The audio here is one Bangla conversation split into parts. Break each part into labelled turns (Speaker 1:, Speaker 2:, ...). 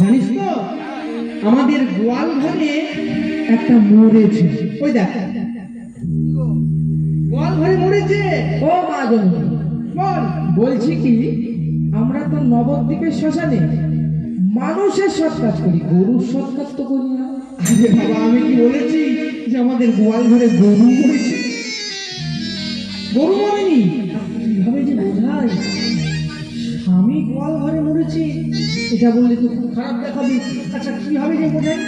Speaker 1: জানিস তো? আমাদের গোয়াল ঘরে একটা মরেছে ওই দেখ। গোয়াল ঘরে মরেছে।
Speaker 2: ও মা
Speaker 1: বল
Speaker 2: বলছি কি আমরা তো নবদ্বীপের শ্মশানে মানুষের সৎ কাজ করি গরুর সৎ কাজ তো করি না।
Speaker 1: বাবা আমি কি বলেছি যে আমাদের গোয়াল ঘরে গরু মরেছে? গোয়াল ঘরে মরেছে এটা বললে তো খুব খারাপ দেখাবে। আচ্ছা কীভাবে যে বোঝাই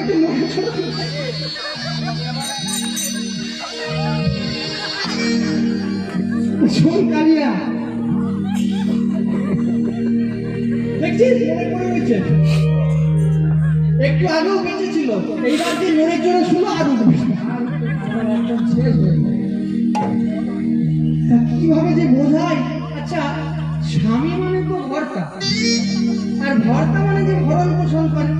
Speaker 1: একটু মুখে ছোট একটু আগেও বেঁচে ছিল এইবার যে মনের জোরে শুনো আর কীভাবে যে বোঝায়? আচ্ছা স্বামী মানে তো ভর্তা। আর ভর্তা মানে যে ভরণ পোষণ করে।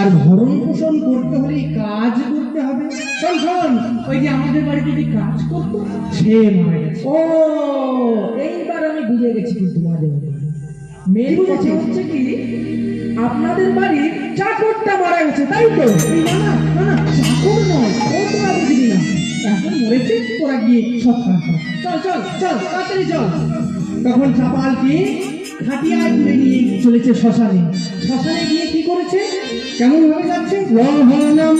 Speaker 1: আর ভরণ পোষণ করতে হলে কাজ করতে হবে। শোন শোন, ওই যে আমাদের বাড়িতে যে কাজ করতো, সে মারা গেছে।
Speaker 2: ও, এইবার আমি বুঝে গেছি কিন্তু মাঝে মাঝে মেয়ের কথা হচ্ছে কি? আপনাদের বাড়ির চাকরটা মারা গেছে তাই তো?
Speaker 1: না না না না চাকর নয় ও তোরা বুঝবি না এখন মরেছে তোরা গিয়ে সব চল চল চল তাড়াতাড়ি চল। তখন চাপালকে খাটিয়ায় তুলে নিয়ে চলেছে শ্মশানে। শ্মশানে গিয়ে কি করেছে? কেমন ভাবে যাচ্ছে? নাম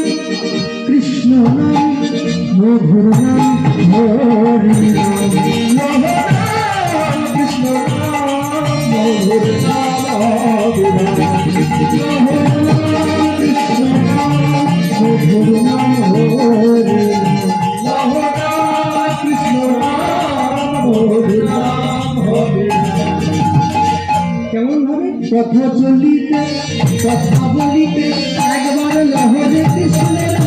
Speaker 1: কৃষ্ণ নাম মধুর নাম হরি নাম কথা চলিতে কথা বলিতে একবার লহরে কৃষ্ণের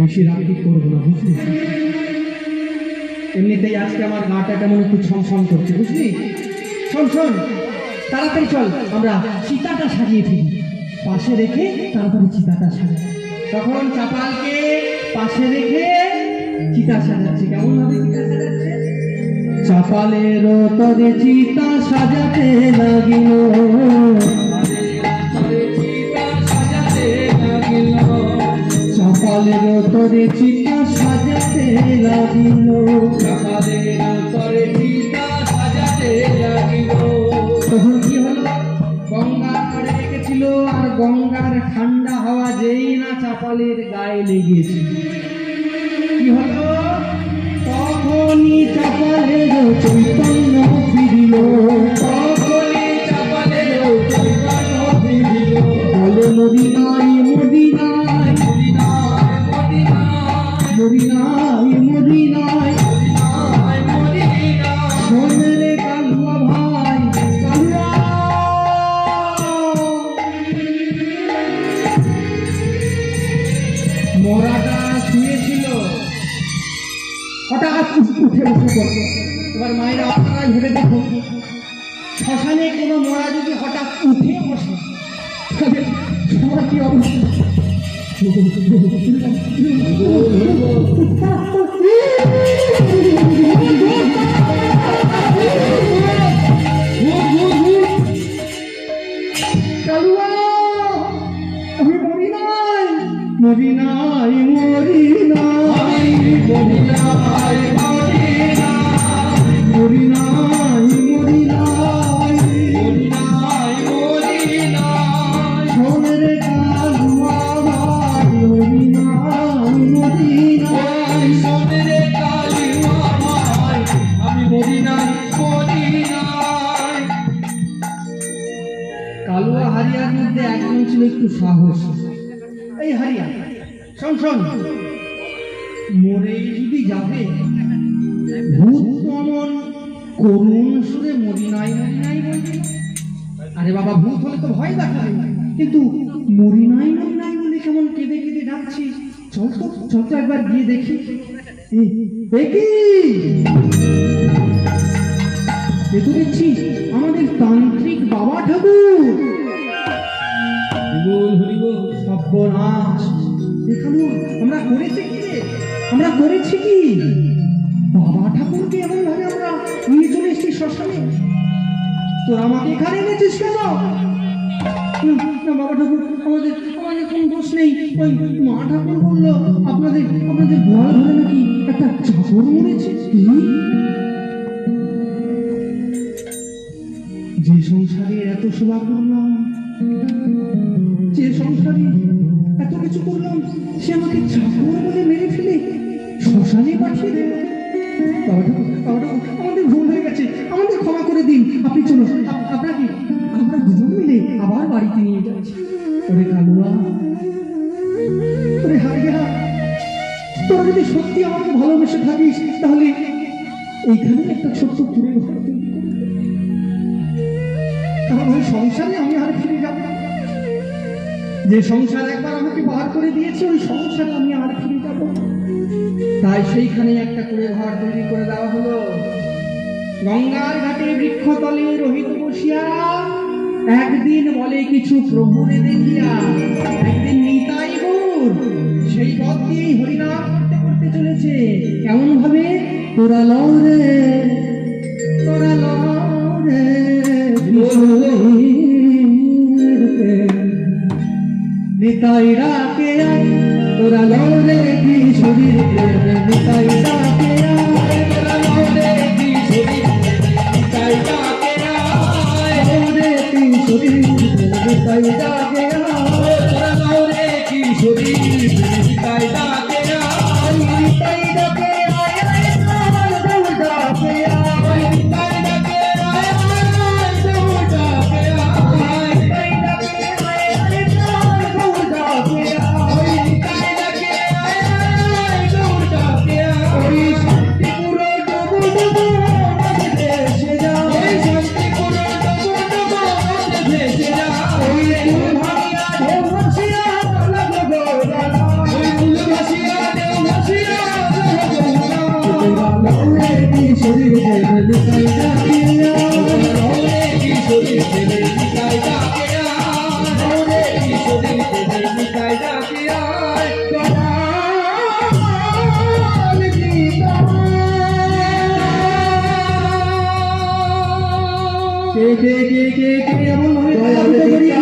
Speaker 1: বেশি রাগটি করব না, বুঝলি? এমনিতেই আজকে আমার গাটা কেমন একটু ছমছম করছে, বুঝলি? শোন তাড়াতাড়ি চল, আমরা চিতাটা সাজিয়ে ফেলি। পাশে রেখে তাড়াতাড়ি চিতাটা সাজাই তখন চাপালকে পাশে রেখে চিতা সাজাচ্ছে। কেমন ভাবে চিতা সাজাচ্ছে? চাপালের তরে চিতা সাজাতে লাগিল। চাপালের তরে চিতা সাজাতে লাগিল। তখন কি হলো? গঙ্গা পাড়ে রেখেছিল আর গঙ্গার ঠান্ডা হাওয়া যেই না চাপালের গায়ে লেগেছে। তখনই চাপালে চৈতন্য ফিরিল তখনই চাপালে চৈতন্য ফিরিল। বলে মদিনায় মদিনায় মদিনায় মদিনায়। হঠাৎ উঠে উঠে পড়ল এবার মায়েরা আপনারা ভেবে দেখুন শ্মশানে কোনো মরা যদি হঠাৎ উঠে বসে তাহলে সবার কি অবস্থা? কালুয়া এই হারিয়া। মরে যদি যাবে, ভূত কমন করুণ সুরে মরি নাই মরি নাই আরে বাবা, ভূত হলে তো ভয় কিন্তু মরি নাই মরি নাই বলে কেমন কেঁদে কেঁদে ডাকছিস চল তো চল তো একবার গিয়ে দেখি। এ তো দেখছি আমাদের তান্ত্রিক বাবা ঠাকুর।
Speaker 3: হরিবল হরিবল,
Speaker 1: সর্বনাশ। দেখাল আমরা করেছি কি আমরা করেছি কি? বাবা ঠাকুরকে এমন ভাবে আমরা নিয়ে চলে এসেছি শ্মশানে। তোর আমাকে এখানে এনেছিস কেন? বাবা ঠাকুর, আমাদের আমাদের কোনো দোষ নেই। ওই মা ঠাকুর বলল, আপনাদের আপনাদের গোয়াল ঘরে নাকি একটা চাকর মরেছে? যে সংসারে এত সেবা করলাম যে সংসারে এত কিছু করলাম, সে আমাকে চাকর বলে মেরে ফেলে, শ্মশানে পাঠিয়ে দিল। বাবা বাবা আমাদের ভুল হয়ে গেছে, আমাদের ক্ষমা করে দিন। আপনি চলুন আপনাকে আমরা দুজন মিলে আবার বাড়িতে নিয়ে যাচ্ছি। ওরে কালুয়া, ওরে হারিয়া তোরা যদি সত্যি আমাকে ভালোবেসে থাকিস, তাহলে এইখানে একটা ছোট্ট যে সংসার একবার আমাকে বার করে দিয়েছে, ওই সংসারে আমি আর ফিরে যাব। তাই সেইখানে একটা করে ঘর তৈরি করে দেওয়া হলো। গঙ্গার ঘাটে বৃক্ষতলে রহিত বসিয়া একদিন বলে কিছু প্রভুরে দেখিয়া, একদিন নিতাই গুর, সেই পথ দিয়েই হরিনাম করতে করতে চলেছে। কেমন ভাবে? তোরা লও নিতাই আয় তোরা রে কি শরীর? নিতাই আয় তোরা রে কি শরীর?
Speaker 3: তাই ডাকে আয়
Speaker 1: লও রে কি শরীর? নিতাই আয়
Speaker 3: তোরা রে কি শরীর? তাই ডাকে
Speaker 1: কি শরীর দেবে
Speaker 3: নিতাই ডাকে আয় রওরে কি শরীর দেবে নিতাই ডাকে আয়
Speaker 1: কপাল গীতা। কে কে কে কে কে এমন ভাবে দয়াল করিয়া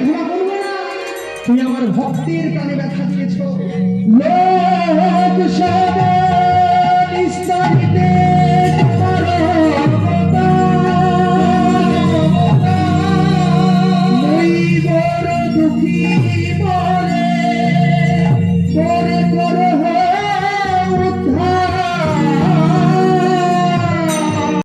Speaker 1: ভক্তের কানে ব্যথা দিয়েছ। লোক সবে